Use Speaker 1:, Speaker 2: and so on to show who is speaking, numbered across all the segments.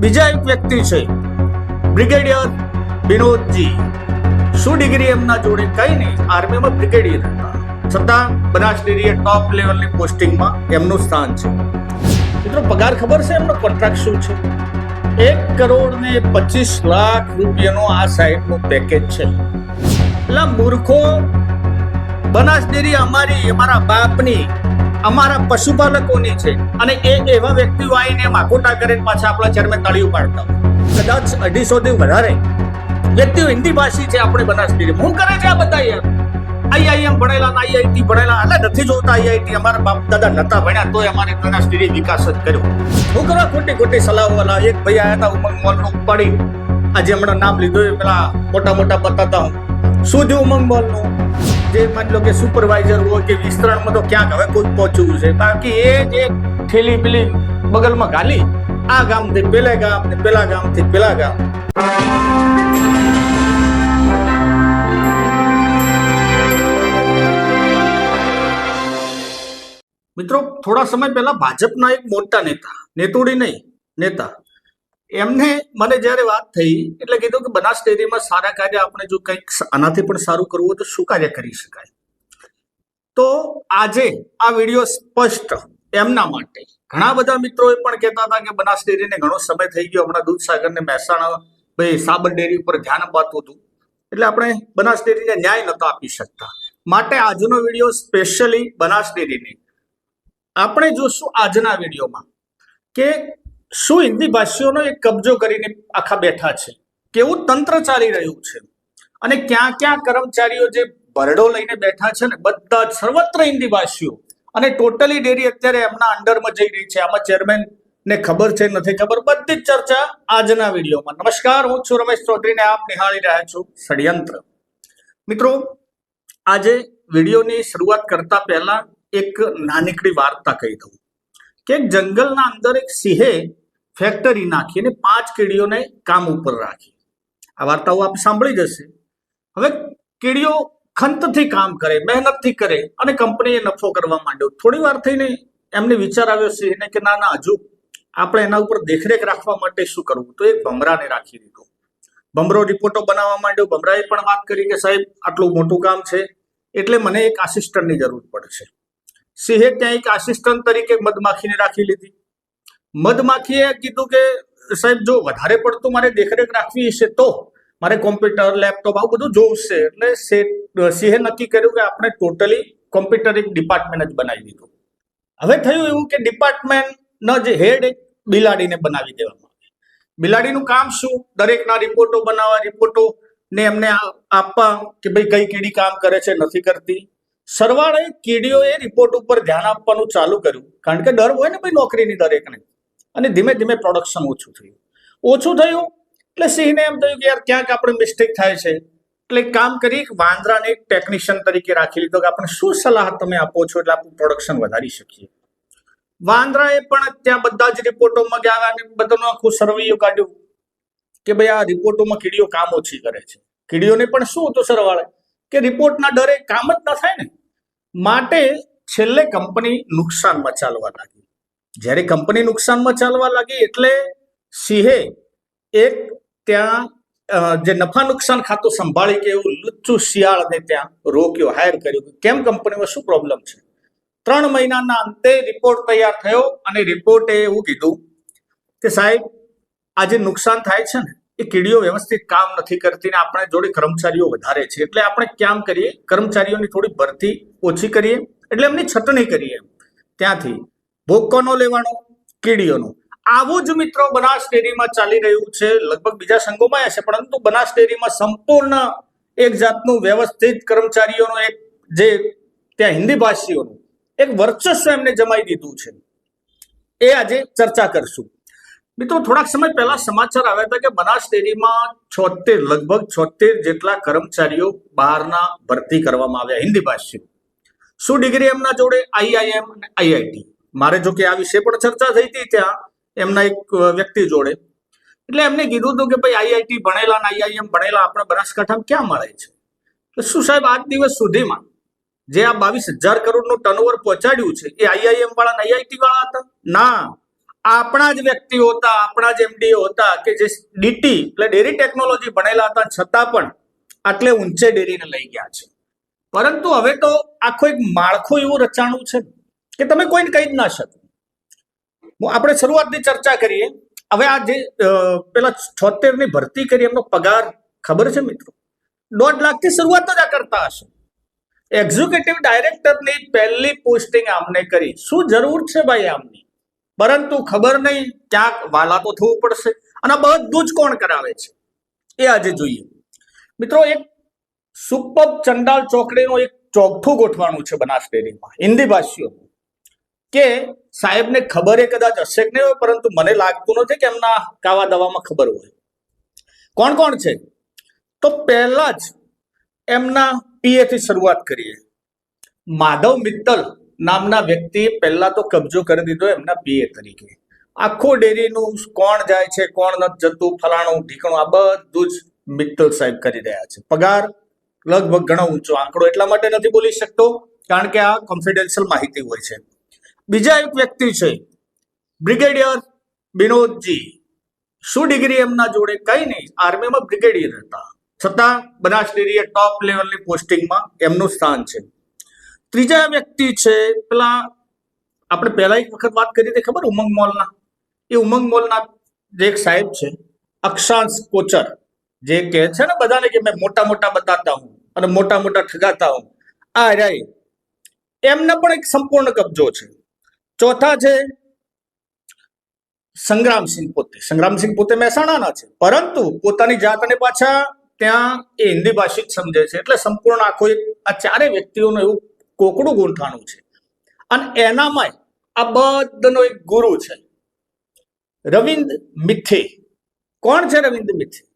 Speaker 1: બીજા એક વ્યક્તિ છે, બ્રિગેડિયર વિનોદજી. શું ડિગ્રી એમના જોડે? કઈ નહીં, આર્મીમાં બ્રિગેડિયર હતા. છતાં બનાસ ડેરીએ ટોપ લેવલની પોસ્ટિંગમાં એમનું સ્થાન છે. મિત્રો, પગાર ખબર છે એમનો? કોન્ટ્રાક્ટ શું છે? એક કરોડ ને પચીસ લાખ રૂપિયાનો આ સાહેબનું પેકેજ છે. એટલે મૂર્ખો બનાસ ડેરી અમારી, અમારા બાપની અમારા પશુપાલકોની છે. અને એ એવા વ્યક્તિઓ આવીને માકોટા કરીને પાછા આપણા ચરમે તળિયું પાડતા કદાચ અઢીસો થી વધારે વ્યક્તિઓ હિન્દી ભાષી છે, આપણે બનાસપીરી હું કરે છે આ બધા યાર આઈઆઈએમ ભણેલા આઈઆઈટી ભણેલા એટલે નથી જોતા આઈઆઈટી. અમારા બાપ દાદા નતા ભણ્યા, તોય અમારે બનાસપીરી વિકાસ જ કર્યો. હું કરવા ખોટી ખોટી સલાહ વાલા એક ભાઈ આવ્યા હતા ઉમંગ મોલનું ઉપાડી. આજે હમણાં નામ લીધું પેલા મોટા મોટા બતાતા હું. શું થયું ઉમંગ મોલનું જે માની કે સુપરવાઇઝર હોય કે વિસ્તરણમાં તો ક્યાંક હવે કોઈ પહોંચવું છે. બાકી એ જે થેલી પેલી બગલમાં ગાલી. આ ગામથી પેલે ગામ ને પેલા ગામથી પેલા ગામ. મિત્રો, થોડા સમય પહેલા ભાજપના એક મોટા નેતા, નેતોડી નહીં, નેતા એમને મને જ્યારે વાત થઈ, એટલે કીધું કે બનાસ ડેરીમાં સારા કાર્ય આપણે જો કંઈક આનાથી પણ સારું કરવું હોય તો શું કાર્ય કરી શકાય? તો આજે આ વીડિયો સ્પષ્ટ એમના માટે. ઘણા બધા મિત્રોએ પણ કહેતા હતા કે બનાસ ડેરીને ઘણો સમય થઈ ગયો. હમણાં દૂધસાગરને મહેસાણા, ભાઈ, સાબર ડેરી ઉપર ધ્યાન અપાતું હતું. એટલે આપણે બનાસ ડેરીને ન્યાય નહોતા આપી શકતા. માટે આજનો વીડિયો સ્પેશિયલી બનાસ ડેરીની આપણે જોશું આજના વિડીયોમાં કે શું હિન્દી ભાષીઓનો એક કબજો કરીને આખા બેઠા છે? કેવું તંત્ર ચાલી રહ્યું છે? અને ક્યાં ક્યાં કર્મચારીઓ જે ભરડો લઈને બેઠા છે ને, બધા સર્વત્ર હિન્દી ભાષીઓ. અને ટોટલી ડેરી અત્યારે એમના અંડરમાં જઈ રહી છે. આમાં ચેરમેન ને ખબર છે, નથી ખબર, બધી જ ચર્ચા આજના વિડીયોમાં. નમસ્કાર, હું છું રમેશ ચૌધરીને આપ નિહાળી રહ્યા છું ષડયંત્ર. મિત્રો, આજે વિડીયોની શરૂઆત કરતા પહેલા એક નાનકડી વાર્તા કહી દઉં. કે જંગલના અંદર એક સિંહે ફેક્ટરી નાખી અને પાંચ કેડીઓને કામ ઉપર રાખી. આ વાર્તાઓ આપ સાંભળી જશે. હવે કેડીઓ ખંતથી કામ કરે, મહેનતથી કરે અને કંપનીએ નફો કરવા માંડ્યો. થોડી વાર થઈને એમને વિચાર આવ્યો સિંહને કે ના ના, હજુ આપણે એના ઉપર દેખરેખ રાખવા માટે શું કરવું? તો એક ભમરાને રાખી દીધો. ભમરો રિપોર્ટો બનાવવા માંડ્યો. ભમરાએ પણ વાત કરી કે સાહેબ, આટલું મોટું કામ છે, એટલે મને એક આસિસ્ટન્ટની જરૂર પડશે. સિંહે ત્યાં એક આસિસ્ટન્ટ તરીકે મધમાખીને રાખી લીધી. મધમાખીએ કીધું કે, સાહેબ, જો વધારે પડતું મારે દેખરેખ રાખવી હશે તો મારે કોમ્પ્યુટર, લેપટોપ આવું બધું જોવશે. એટલે સિંહે નક્કી કર્યું કે આપણે ટોટલી કોમ્પ્યુટર એક ડિપાર્ટમેન્ટ જ બનાવી દીધું. હવે થયું એવું કે ડિપાર્ટમેન્ટનો જે હેડ એક બિલાડીને બનાવી દેવામાં આવે. બિલાડીનું કામ શું? દરેકના રિપોર્ટો બનાવવા, રિપોર્ટો ને એમને આપવા કે ભાઈ કઈ કીડી કામ કરે છે, નથી કરતી. સરવાળે કીડીઓએ રિપોર્ટ ઉપર ધ્યાન આપવાનું ચાલુ કર્યું. કારણ કે ડર હોય ને ભાઈ નોકરીની દરેકને. અને ધીમે ધીમે પ્રોડક્શન ઓછું થયું. ઓછું થયું એટલે સિંહને એમ થયું કે યાર ક્યાંક આપણે મિસ્ટેક થાય છે. એટલે કામ કરી વાંદરાને એક ટેકનિશિયન તરીકે રાખી લીધો કે આપણે શું સલાહ તમે આપો છો એટલે આપણું પ્રોડક્શન વધારી શકીએ. વાંદરાએ પણ ત્યાં બધા જ રિપોર્ટોમાં ગયા અને બધાનું આખું સરવૈયું કાઢ્યું કે ભાઈ આ રિપોર્ટોમાં કીડીઓ કામ ઓછી કરે છે. કીડીઓને પણ શું હતું સરવાળે? કે રિપોર્ટના ડરે કામ જ ન થાય ને. માટે છેલ્લે કંપની નુકસાનમાં ચાલવા લાગી જ્યારે કંપની નુકસાનમાં ચાલવા લાગી એટલે સિંહે એક ત્યાં જે નફા નુકસાન ખાતું સંભાળી કે એવું લુચ્ચું શિયાળને ત્યાં રોક્યો હાયર કર્યું. કેમ કંપનીમાં શું પ્રોબ્લેમ છે? ત્રણ મહિનાના અંતે રિપોર્ટ તૈયાર થયો અને રિપોર્ટે એવું કીધું કે સાહેબ, આ જે નુકસાન થાય છે ને, એ કીડીઓ વ્યવસ્થિત કામ નથી કરતી ને આપણે જોડે કર્મચારીઓ વધારે છે. એટલે આપણે ક્યામ કરીએ? કર્મચારીઓની થોડી ભરતી ઓછી કરીએ? એટલે એમની છટણી કરીએ. ત્યાંથી ભોગ લેવાનો, કીડીઓનો. આવું જ મિત્રો બનાસ ડેરીમાં ચાલી રહ્યું છે. લગભગ બીજા સંઘોમાં હશે, પરંતુ બનાસ ડેરીમાં સંપૂર્ણ એક જાતનું વ્યવસ્થિત કર્મચારીઓનો એક જે ત્યાં હિન્દી ભાષીઓનું એક વર્ચસ્વ એમને જમાઈ દીધું છે. એ આજે ચર્ચા કરશું. મિત્રો, થોડાક સમય પહેલા સમાચાર આવ્યા હતા કે બનાસ ડેરીમાં છોતેર, લગભગ છોતેર જેટલા કર્મચારીઓ બહારના ભરતી કરવામાં આવ્યા, હિન્દી ભાષીઓ. શું ડિગ્રી એમના જોડે? આઈઆઈએમ અને આઈઆઈટી. મારે જો કે આ વિશે પણ ચર્ચા થઈ હતી ત્યાં, એમના એક વ્યક્તિ જોડે. એટલે એમને કીધું હતું કે ભાઈ આઈઆઈટી ભણેલા અને આઈઆઈએમ ભણેલા આપણા બનાસકાંઠામાં ક્યાં મળે છે? તો શું સાહેબ આજ દિવસ સુધીમાં જે આ બાવીસ હજાર કરોડનું ટર્નઓવર પહોંચાડ્યું છે, એ આઈઆઈએમ વાળા અને આઈઆઈટી વાળા હતા? ના. આપણા જ વ્યક્તિઓ હતા, આપણા જ એમડીઓ હતા કે જે ડીટી એટલે ડેરી ટેકનોલોજી ભણેલા હતા, છતાં પણ આટલે ઊંચે ડેરીને લઈ ગયા છે. પરંતુ હવે તો આખો એક માળખું એવું રચાણું છે કે તમે કોઈને કહી જ ના શકો. આપણે શરૂઆતની ચર્ચા કરીએ. હવે આ જે પેલા છોતેરની ભરતી કરી, એમનો પગાર ખબર છે મિત્રો? દોઢ લાખથી શરૂઆત જ આ કરતા હશે. એક્ઝિક્યુટિવ ડાયરેક્ટરની પહેલી પોસ્ટિંગ આમને કરી. શું જરૂર છે ભાઈ આમની? પરંતુ ખબર નહીં ક્યાંક વાલા તો થવું પડશે. અને બધું જ કોણ કરાવે છે? એ આજે જોઈએ. મિત્રો, એક સુપર ચંડાલ ચોકડીનું એક ચોકઠું ગોઠવાનું છે બનાસ ડેરીમાં. હિન્દી ભાષીઓનું. કે સાહેબને ખબર એ કદાચ હશે કે નહીં હોય, પરંતુ મને લાગતું નથી કે એમના કાવા દવામાં ખબર હોય. કોણ કોણ છે? તો પહેલા જ એમના પીએથી શરૂઆત કરીએ. માધવ મિત્તલ નામના વ્યક્તિએ પહેલા તો કબજો કરી દીધો એમના પીએ તરીકે. આખો ડેરીનું કોણ જાય છે, કોણ નથી જતું, ફલાણું, ઢીકણું, આ બધું જ મિત્તલ સાહેબ કરી રહ્યા છે. પગાર લગભગ ઘણો ઊંચો, આંકડો એટલા માટે નથી બોલી શકતો, કારણ કે આ કોન્ફિડેન્શિયલ માહિતી હોય છે. બીજા એક વ્યક્તિ છે, બ્રિગેડિયર વિનોદજી શું ડિગ્રી એમના જોડે? કઈ નહીં, આર્મીમાં બ્રિગેડિયર હતા. છતાં બનાસ ડેરીએ ટોપ લેવલની પોસ્ટિંગમાં એમનું સ્થાન છે. ત્રીજા વ્યક્તિ છે, પેલા આપણે પહેલા એક વખત વાત કરી હતી, ખબર ઉમંગ મોલના? એ ઉમંગ મોલના જે એક સાહેબ છે, અક્ષાંશ કોચર, જે કહે છે ને બધાને કે મેં મોટા મોટા બતાતા હું અને મોટા મોટા ઠગાતા હું. આ રાય એમને પણ એક સંપૂર્ણ કબજો છે. ચોથા છે સંગ્રામસિંહ પોતે. સંગ્રામસિંહ પોતે મહેસાણાના છે. પરંતુ પોતાની જાતને પાછા ત્યાં એ હિન્દી ભાષી જ સમજે છે. એટલે સંપૂર્ણ આખો એક આ ચારે વ્યક્તિઓનું એવું કોકડું ગૂંઠાણું છે. અને એનામાંય આ બધાનો એક ગુરુ છે. રવિન્દ મિથે. કોણ છે રવિન્દ મિથે?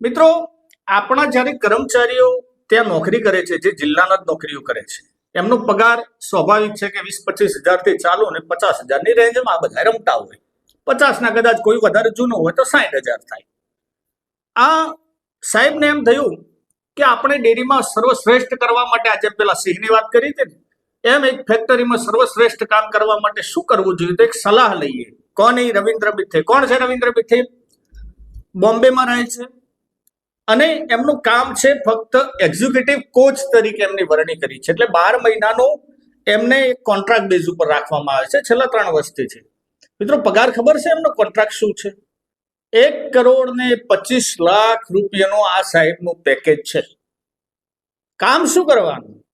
Speaker 1: મિત્રો, આપણા જ્યારે કર્મચારીઓ ત્યાં નોકરી કરે છે, જે જિલ્લાના જ નોકરીઓ કરે છે એમનો પગાર સ્વાભાવિક છે કે વીસ, પચીસ હજારથી ચાલુ અને પચાસ હજારની રેન્જમાં બધા રમતા હોય. પચાસના કદાચ કોઈ વધારે જૂનો હોય તો સાઠ હજાર થાય. આ સાહેબને એમ થયું કે આપણે ડેરીમાં સર્વશ્રેષ્ઠ કરવા માટે આજે પેલા સિંહની વાત કરી હતી ને, એમ એક ફેક્ટરીમાં સર્વશ્રેષ્ઠ કામ કરવા માટે શું કરવું જોઈએ તો એક સલાહ લઈએ. કોણ એ રવિન્દ્ર બિથે કોણ છે રવિન્દ્ર બિથે બોમ્બેમાં રહે છે. અને એમનું કામ છે ફક્ત એક્ઝિક્યુટિવ કોચ તરીકે એમની વરણી કરી છે. એટલે બાર મહિનાનો એમને કોન્ટ્રાક્ટ બેઝ ઉપર રાખવામાં આવે છે. છેલ્લા ત્રણ વર્ષથી છે. મિત્રો, પગાર ખબર છે એમનો? કોન્ટ્રાક્ટ શું છે? એક કરોડ ને પચીસ લાખ રૂપિયાનું આ સાહેબનું પેકેજ છે. કામ શું કરવાનું?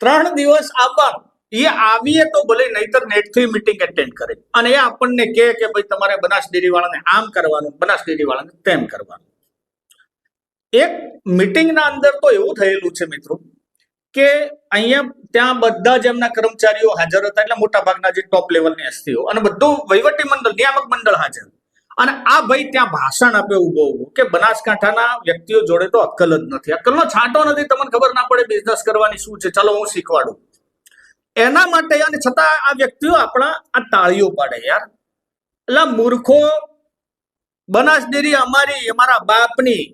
Speaker 1: ત્રણ દિવસ આવવાનું. એ આવીએ તો ભલે, નહીતર નેટથી મિટિંગ એટેન્ડ કરે. અને એ આપણને કે, ભાઈ, તમારે બનાસ ડેરી આમ કરવાનું, બનાસ ડેરી તેમ કરવાનું. એક મીટિંગના અંદર તો એવું થયેલું છે મિત્રો કે અહીંયા ત્યાં બધા જ એમના કર્મચારીઓ હાજર હતા, એટલે મોટા ભાગના જે ટોપ લેવલની હસ્તીઓ અને બધું વહીવટી મંડળ, નિયામક મંડળ હાજર. અને આ ભાઈ ત્યાં ભાષણ આપે ઊભો ઊભો કે બનાસકાંઠાના વ્યક્તિઓ જોડે તો અક્કલ જ નથી. અક્કલનો છાંટો નથી, તમને ખબર ના પડે બિઝનેસ કરવાની શું છે, ચાલો હું શીખવાડું. એના માટે અને છતાં આ વ્યક્તિઓ આપણા આ તાળીઓ પાડે યાર. એટલે મૂર્ખો, બનાસ ડેરી અમારી, અમારા બાપની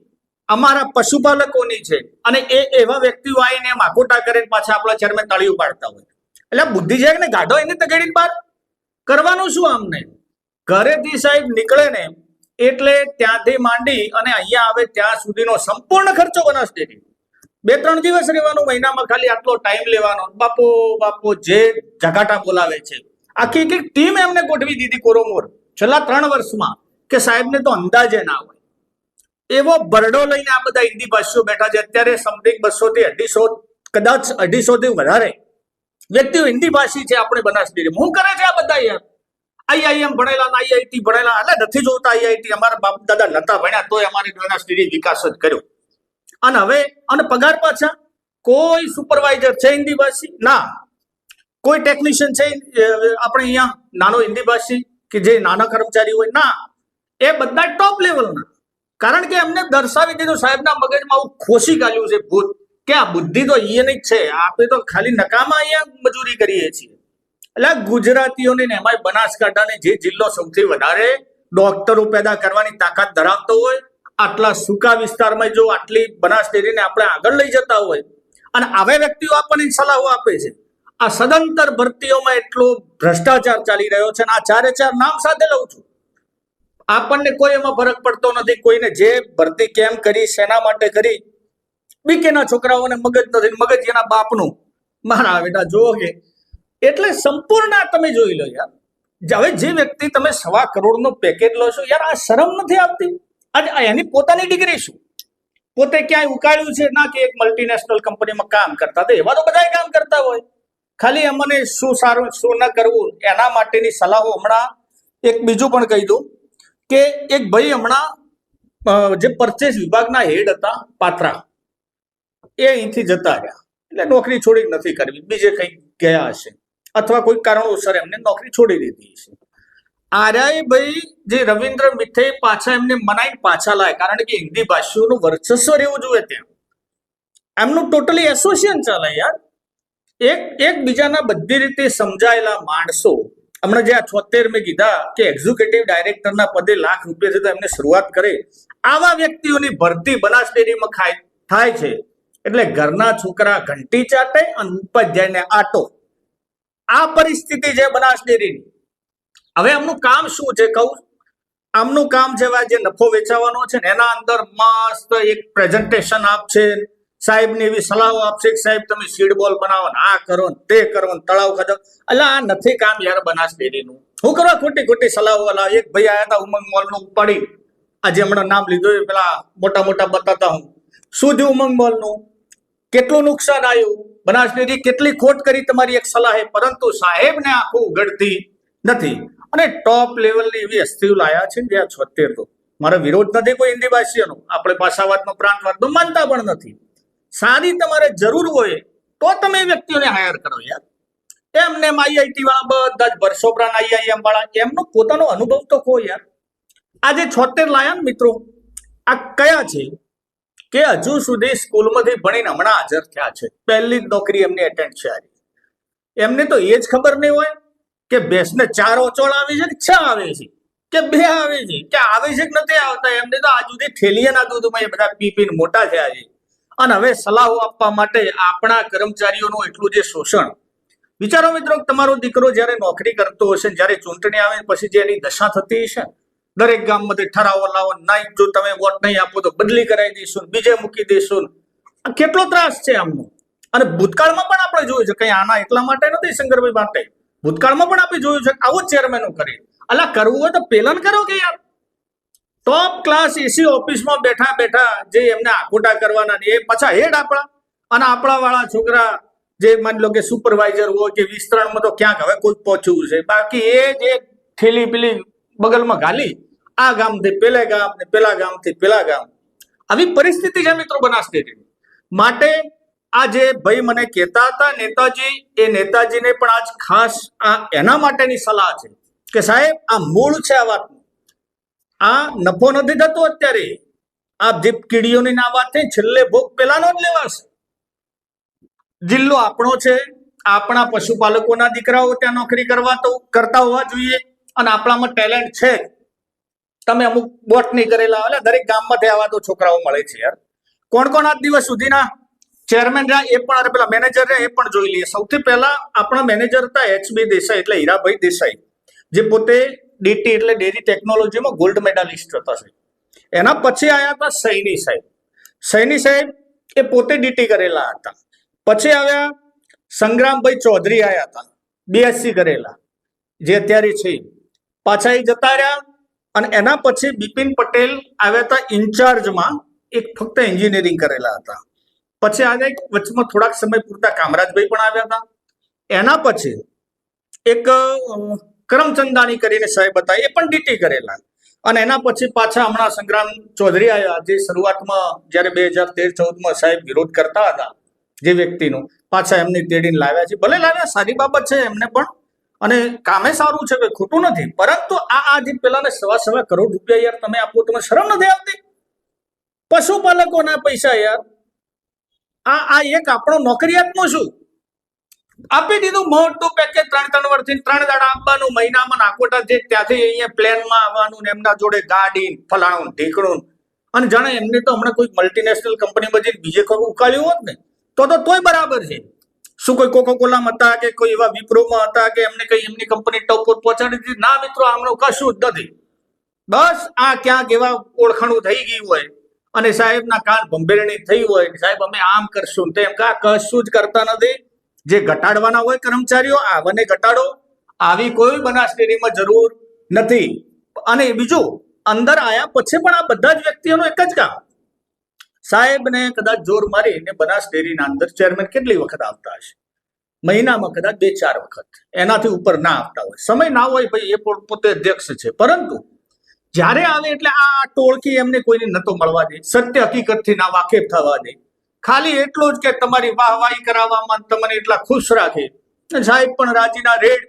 Speaker 1: અમારા પશુપાલકોની છે. અને એ એવા વ્યક્તિઓ આવીને માકોટા કરીને પાછા આપણા ચેરમેન તળી ઉપાડતા હોય. એટલે બુદ્ધિ છે ને ગાઢો એને તગડીને બહાર કરવાનું શું આમને ઘરેથી સાહેબ નીકળે ને એટલે ત્યાંથી માંડી અને અહીંયા આવે ત્યાં સુધીનો સંપૂર્ણ ખર્ચો બનાસ ડેરી બે ત્રણ દિવસ રહેવાનું, મહિનામાં ખાલી આટલો ટાઈમ લેવાનો. બાપો બાપો, જે જગાટા બોલાવે છે. આખી એક ટીમ એમને ગોઠવી દીધી કોરોમોર. છેલ્લા ત્રણ વર્ષમાં કે સાહેબને તો અંદાજે ના હોય. એવો બરડો લઈને આ બધા હિન્દી ભાષીઓ બેઠા છે. અત્યારે સમથિંગ બસો થી અઢીસો, કદાચ અઢીસો થી વધારે વ્યક્તિઓ હિન્દી ભાષી છે, આપણે બનાસ ડેરી. હું કરે છે આ બધા યાર આઈઆઈએમ ભણેલા ને આઈઆઈટી ભણેલા, એટલે નથી જોતા આઈઆઈટી. અમારા બાપ દાદા નતા ભણ્યા, તોય અમારી બનાસ ડેરી વિકાસ જ કર્યો. અને હવે, અને પગાર પાછા? કોઈ સુપરવાઇઝર છે હિન્દી ભાષી? ના. કોઈ ટેકનિશિયન છે આપણે અહીંયા નાનો હિન્દી ભાષી કે જે નાના કર્મચારી હોય? ના. એ બધા ટોપ લેવલના. કારણ કે એમને દર્શાવી દીધું સાહેબના મગજમાં આવું ખોસી કાઢ્યું છે ભૂત કે આ બુદ્ધિ તો અહીંયાની જ છે. આપણે તો ખાલી નકામા અહીંયા મજૂરી કરીએ છીએ. એટલે ગુજરાતીઓને એમાંય બનાસકાંઠાને જે જિલ્લો સૌથી વધારે ડોક્ટરો પેદા કરવાની તાકાત ધરાવતો હોય, આટલા સૂકા વિસ્તારમાં જો આટલી બનાસ ડેરીને આપણે આગળ લઈ જતા હોય, અને આવા વ્યક્તિઓ આપણને સલાહો આપે છે. આ સદંતર ભરતીઓમાં એટલો ભ્રષ્ટાચાર ચાલી રહ્યો છે અને આ ચારે ચાર નામ સાથે લઉં છું. આપણને કોઈ એમાં ફરક પડતો નથી. કોઈને જે ભરતી કેમ કરી, શેના માટે કરી, બીકેના છોકરાઓને મગજ નથી મગજ એના બાપનું. મારા બેટા, જુઓ કે, એટલે સંપૂર્ણ તમે જોઈ લો યાર. હવે જે વ્યક્તિ તમે સવા કરોડનો પેકેજ લો છો, યાર, આ શરમ નથી આવતી. આજે એની પોતાની ડિગ્રી શું? પોતે ક્યાંય ઉકાળ્યું છે? ના કે એક મલ્ટીનેશનલ કંપનીમાં કામ કરતા હતા. એવા તો બધા કામ કરતા હોય. ખાલી અમને શું સારું, શું ન કરવું, એના માટેની સલાહો હમણાં એક બીજું પણ કહી દઉં. કે એક ભાઈ હમણાં જે પરચેસ વિભાગના હેડ હતા, પાત્રા. એ અહીંથી જતા રહ્યા. એટલે નોકરી છોડી નથી કરવી. બીજે કંઈક ગયા હશે. અથવા કોઈ કારણોસર એમને નોકરી છોડી દીધી હશે. આર્યાએ ભાઈ, જે રવિન્દ્ર મિથે પાછા એમને મનાઈ પાછા લાય. કારણ કે હિન્દી ભાષીઓનું વર્ચસ્વ રહેવું જોઈએ ત્યાં. એમનું ટોટલી એસોસિએશન ચાલે યાર. એક, એકબીજાના બધી રીતે સમજાયેલા માણસો હમણાં જે આ છોતેર મેં કીધા કે એક્ઝિક્યુટિવ ડાયરેક્ટરના પદે લાખ રૂપિયાથી તો એમને શરૂઆત કરે. આવા વ્યક્તિઓની ભરતી બનાસ ડેરીમાં થાય છે. એટલે ઘરના છોકરા ઘંટી ચાટે અને ઉપર જઈને આટો. આ પરિસ્થિતિ છે બનાસ ડેરીની હવે એમનું કામ શું છે કહું? આમનું કામ છે જે નફો વેચાવાનો છે ને, એના અંદર મસ્ત એક પ્રેઝન્ટેશન આપશે. સાહેબની એવી સલાહો આપશે કે સાહેબ, તમે સીડ બોલ બનાવો ને આ કરો ને તે કરો ને તળાવ ખાધો. એટલે આ નથી કામ યાર બનાસ ડેરીનું હું કરવા ખોટી ખોટી સલાહો અલા એક ભાઈ આયા હતા ઉમંગ મોલનું ઉપાડી. આજે હમણાં નામ લીધું પેલા મોટા મોટા બતાતા હું. શું થયું ઉમંગ મોલનું? કેટલું નુકસાન આવ્યું? બનાસ ડેરી કેટલી ખોટ કરી તમારી એક સલાહે પરંતુ સાહેબને આખું ઉગડતી નથી. અને ટોપ લેવલની એવી હસ્તીઓ લાયા છે ને આ છોતેર તો. મારો વિરોધ નથી કોઈ હિન્દી ભાષીઓનો. આપણે ભાષાવાદનો પ્રાંતવાદનો માનતા પણ નથી. સારી તમારે જરૂર હોય તો તમે વ્યક્તિઓને હાયર કરો યાર. એમને આઈઆઈટી વાળા બધા જ વર્ષોપરાના આઈઆઈએમ વાળા, એમનો પોતાનો અનુભવ તો કહો યાર. આજે છોતેર લાયા મિત્રો, આ કયા છે? કે હજુ સુધી સ્કૂલમાંથી ભણીને હમણાં હાજર થયા છે. પહેલી જ નોકરી એમની એટેન્ડ છે એમને તો એ જ ખબર નહીં હોય કે ભેંસને ચાર ઓચોળ આવે છે કે છ આવે છે? કે બે આવે છે? કે આવે છે કે નથી આવતા? એમને તો આજુ સુધી થેલીયાના દૂધમાં એ બધા પી પીને મોટા થયા છે. અને હવે સલાહો આપવા માટે આપણા કર્મચારીઓનું એટલું જે શોષણ. વિચારો મિત્રો, તમારો દીકરો જ્યારે નોકરી કરતો હશે જયારે ચૂંટણી આવે પછી જે એની દશા થતી હશે દરેક ગામમાંથી ઠરાવો લાવો નહીં જો તમે વોટ નહીં આપો તો બદલી કરાવી દઈશું બીજે મૂકી દઈશું કેટલો ત્રાસ છે આમનો. અને ભૂતકાળમાં પણ આપણે જોયું છે, કઈ આના એટલા માટે નથી શંકરભાઈ માટે ભૂતકાળમાં પણ આપણે જોયું છે આવું જ ચેરમેનો કરે. અલા, કરવું હોય તો પેલન કરો કે યાર. ટોપ ક્લાસ એસી ઓફિસમાં બેઠા બેઠા જે એમને આખોટા કરવાના એ પાછા હેડ આપણા. અને આપણા વાળા છોકરા જે માની લો કે સુપરવાઇઝર હોય કે વિસ્તરણમાં તો ક્યાંક હવે કોઈ પહોંચવું છે. બાકી એ જે થેલી પેલી બગલમાં ઘાલી આ ગામથી પેલે ગામ ને પેલા ગામથી પેલા ગામ. આવી પરિસ્થિતિ છે મિત્રો બનાસ માટે આ જે ભાઈ મને કહેતા હતા નેતાજી, એ નેતાજીને પણ આજ ખાસ આ એના માટેની સલાહ છે. કે સાહેબ, આ મૂળ છે આ વાતનું. આ નફો નથી થતો અત્યારે. આ જે કીડીઓની ના વાત થઈ, છેલ્લે ભોગ પેલાનો જ લેવાશે. જિલ્લો આપણો છે, આપણા પશુપાલકોના દીકરાઓ ત્યાં નોકરી કરવા તો કરતા હોવા જોઈએ અને આપણામાં ટેલેન્ટ છે. તમે અમુક બોટ નહીં કરેલા એટલે દરેક ગામમાંથી આવા તો છોકરાઓ મળે છે યાર. કોણ કોણ આજ દિવસ સુધીના ચેરમેન રહ્યા, એ પણ પેલા મેનેજર રહ્યા, એ પણ જોઈ લઈએ. સૌથી પહેલા આપણા મેનેજર હતા એચબી દેસાઈ, એટલે હીરાભાઈ દેસાઈ, જે પોતે ડીટી એટલે ડેરી ટેકનોલોજીમાં ગોલ્ડ મેડાલિસ્ટ હતા સાહેબ એના પછી આવ્યા હતા સૈની સાહેબ. સૈની સાહેબ એ પોતે ડીટી કરેલા હતા. પછી આવ્યા સંગ્રામભાઈ ચૌધરી આવ્યા હતા. બીએસસી કરેલા. જે અત્યારે છે. પાછા એ જતા રહ્યા અને એના પછી બિપિન પટેલ આવ્યા હતા ઇન્ચાર્જમાં એક ફક્ત એન્જિનિયરિંગ કરેલા હતા. પછી એક વચમાં થોડાક સમય પૂરતા કામરાજભાઈ પણ આવ્યા હતા. એના પછી એક કરમચંદાની કરીને સાહેબ હતા, એ પણ ડીટી કરેલા. અને એના પછી પાછા હમણાં સંગ્રામ ચૌધરી આવ્યા જે શરૂઆતમાં જ્યારે બે હજાર તેર ચૌદમાં સાહેબ વિરોધ કરતા હતા જે વ્યક્તિનો, પાછા એમને તેડીને લાવ્યા છે. ભલે લાવ્યા, સારી બાબત છે એમને પણ. અને કામે સારું છે કે ખોટું નથી. પરંતુ આ આ જે પેલાને સવા સવા કરોડ રૂપિયા યાર તમે આપો તમે શરમ નથી આવતી? પશુપાલકોના પૈસા યાર. આ આ એક આપણો નોકરિયાતનું શું? આપી દીધું મોટું પેકેજ ત્રણ ત્રણ વર્ષથી ત્રણ દાડા આપવાનું, મહિનામાં નાકોટા જે ત્યાંથી અહીંયા પ્લેનમાં આવવાનું એમના જોડે ગાડી, ફલાણું, ઢીકણું. અને જાણે એમને તો હમણાં કોઈ મલ્ટીનેશનલ કંપનીમાં જઈને બીજે કોઈ ઉકાળ્યું હોત ને, તો તો તોય બરાબર છે. શું કોઈ કોકો કોલામાં હતા કે કોઈ એવા વિપ્રોમાં હતા કે એમને કઈ એમની કંપની ટોપ પર પહોંચાડી દીધી? ના મિત્રો, આમનું કશું જ નથી. બસ આ ક્યાંક એવા ઓળખાણું થઈ ગયું હોય. અને સાહેબના કાન ભંભેરણી થઈ હોય સાહેબ અમે આમ કરશું તેમ. કા કશું જ કરતા નથી. જે ઘટાડવાના હોય કર્મચારીઓ આવને ઘટાડો. આવી કોઈ બનાસ ડેરીમાં જરૂર નથી. અને બીજું, અંદર આયા પછી પણ આ બધા જ વ્યક્તિઓનું એક જ કામ. સાહેબને કદાચ જોર મારીને બનાસ ડેરીના અંદર ચેરમેન કેટલી વખત આવતા હશે? મહિનામાં કદાચ બે ચાર વખત. એનાથી ઉપર ના આવતા હોય. સમય ના હોય ભાઈ, એ પોતે અધ્યક્ષ છે. પરંતુ જ્યારે આવે એટલે આ ટોળકી એમને કોઈને નતો મળવા દે સત્ય હકીકતથી ના વાકેફ થવા દે ખાલી એટલું જ કે તમારી વાહવાહી કરાવવામાં તમને એટલા ખુશ રાખે. સાહેબ પણ રાજીના રેડ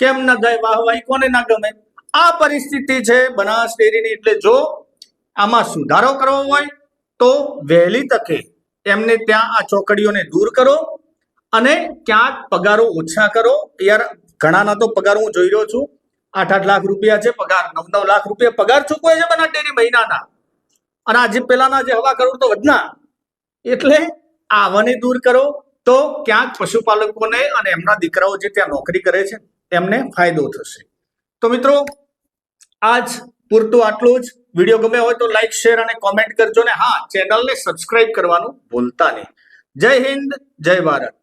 Speaker 1: કેમ ન થાય? વાહવાહી કોને ના ગમે? આ પરિસ્થિતિ છે બનાસ ડેરીની. એટલે જો આમાં સુધારો કરવો હોય તો વહેલી તકે એમને ત્યાં આ ચોકડીઓને દૂર કરો અને ક્યાંક પગારો ઓછા કરો. યાર, ઘણાના તો પગાર હું જોઈ રહ્યો છું. આઠ આઠ લાખ રૂપિયા છે પગાર. નવ નવ લાખ રૂપિયા પગાર ચૂકવે છે બનાસ ડેરી મહિનાના. અને આજે પેલાના જે હવા કરોડ તો વધના. એટલે આવાને દૂર કરો. તો ક્યાંક પશુપાલકોને અને એમના દીકરાઓ જે ત્યાં નોકરી કરે છે એમને ફાયદો થશે. તો મિત્રો, આજ પૂરતું આટલું જ. વીડિયો ગમે હોય તો લાઈક શેર અને કોમેન્ટ કરજો ને. હા ચેનલને સબસ્ક્રાઇબ કરવાનું ભૂલતા નહીં. જય હિન્દ, જય ભારત.